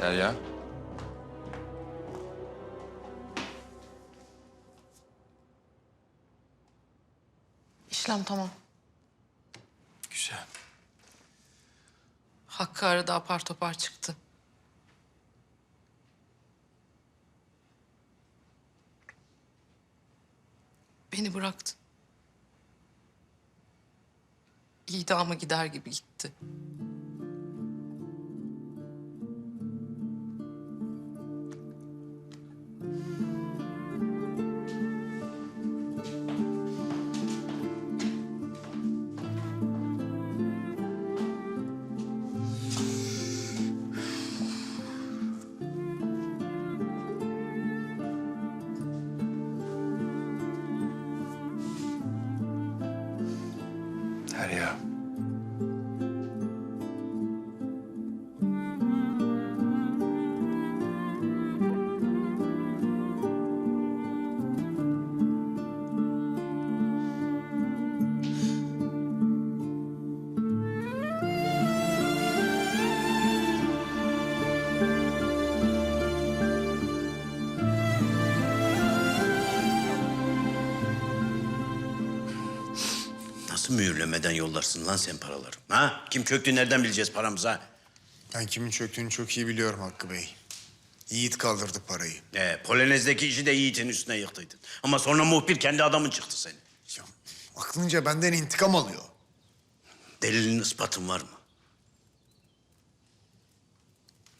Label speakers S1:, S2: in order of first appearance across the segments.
S1: Derya.
S2: İşlem tamam.
S1: Güzel.
S2: Hakkı aradı apar topar çıktı. Beni bıraktı. İdama gider gibi gitti.
S1: Derya.
S3: Nasıl mühürlemeden yollarsın lan sen paraları? Ha? Kim çöktü nereden bileceğiz paramızı ha?
S4: Ben kimin çöktüğünü çok iyi biliyorum Hakkı Bey. Yiğit kaldırdı parayı.
S3: Ee, Polonez'deki işi de Yiğit'in üstüne yıktıydın. Ama sonra muhbir kendi adamın çıktı senin.
S4: Ya, aklınca benden intikam alıyor.
S3: Delilin ispatın var mı?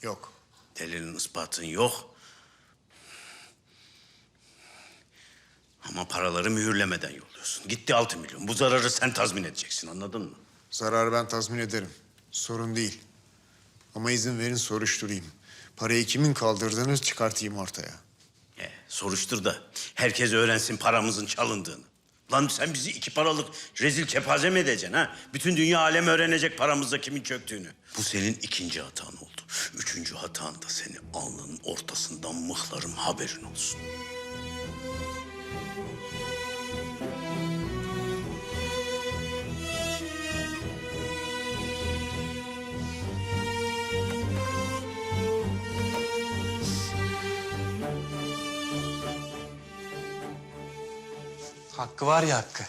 S4: Yok.
S3: Delilin ispatın yok. Ama paraları mühürlemeden yolluyorsun. Gitti altı milyon. Bu zararı sen tazmin edeceksin anladın mı?
S4: Zararı ben tazmin ederim. Sorun değil. Ama izin verin soruşturayım. Parayı kimin kaldırdığını çıkartayım ortaya.
S3: Ee, soruştur da herkes öğrensin paramızın çalındığını. Lan sen bizi iki paralık rezil kepaze mi edeceksin ha? Bütün dünya alem öğrenecek paramızda kimin çöktüğünü. Bu senin ikinci hatan oldu. Üçüncü hatan da seni alnının ortasından mıhlarım haberin olsun.
S5: Hakkı var ya Hakkı.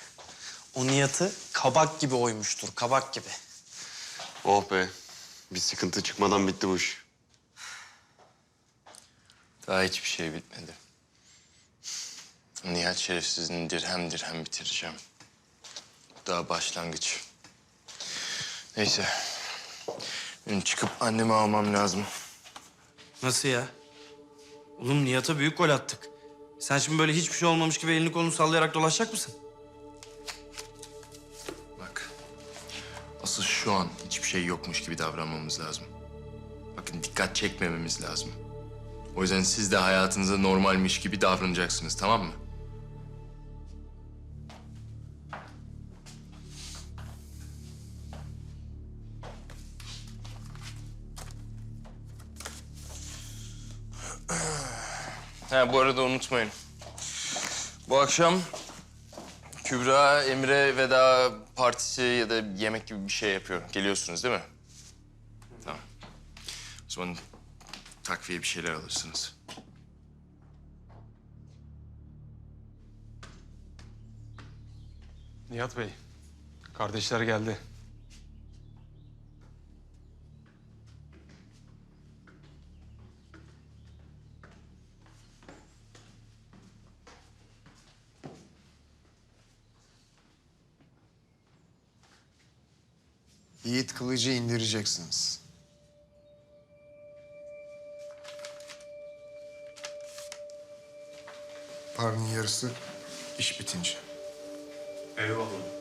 S5: O Nihat'ı kabak gibi oymuştur, kabak gibi.
S6: Oh be. Bir sıkıntı çıkmadan bitti bu iş.
S1: Daha hiçbir şey bitmedi. Nihat şerefsizini dirhem dirhem bitireceğim. Daha başlangıç. Neyse. Benim çıkıp annemi almam lazım.
S5: Nasıl ya? Oğlum Nihat'a büyük gol attık. Sen şimdi böyle hiçbir şey olmamış gibi elini kolunu sallayarak dolaşacak mısın?
S1: Bak. Asıl şu an hiçbir şey yokmuş gibi davranmamız lazım. Bakın dikkat çekmememiz lazım. O yüzden siz de hayatınıza normalmiş gibi davranacaksınız tamam mı? Ha bu arada unutmayın. Bu akşam Kübra, Emre veda partisi ya da yemek gibi bir şey yapıyor. Geliyorsunuz değil mi? Tamam. O zaman takviye bir şeyler alırsınız.
S7: Nihat Bey, kardeşler geldi.
S4: Yiğit kılıcı indireceksiniz. Paranın yarısı iş bitince.
S3: Eyvallah.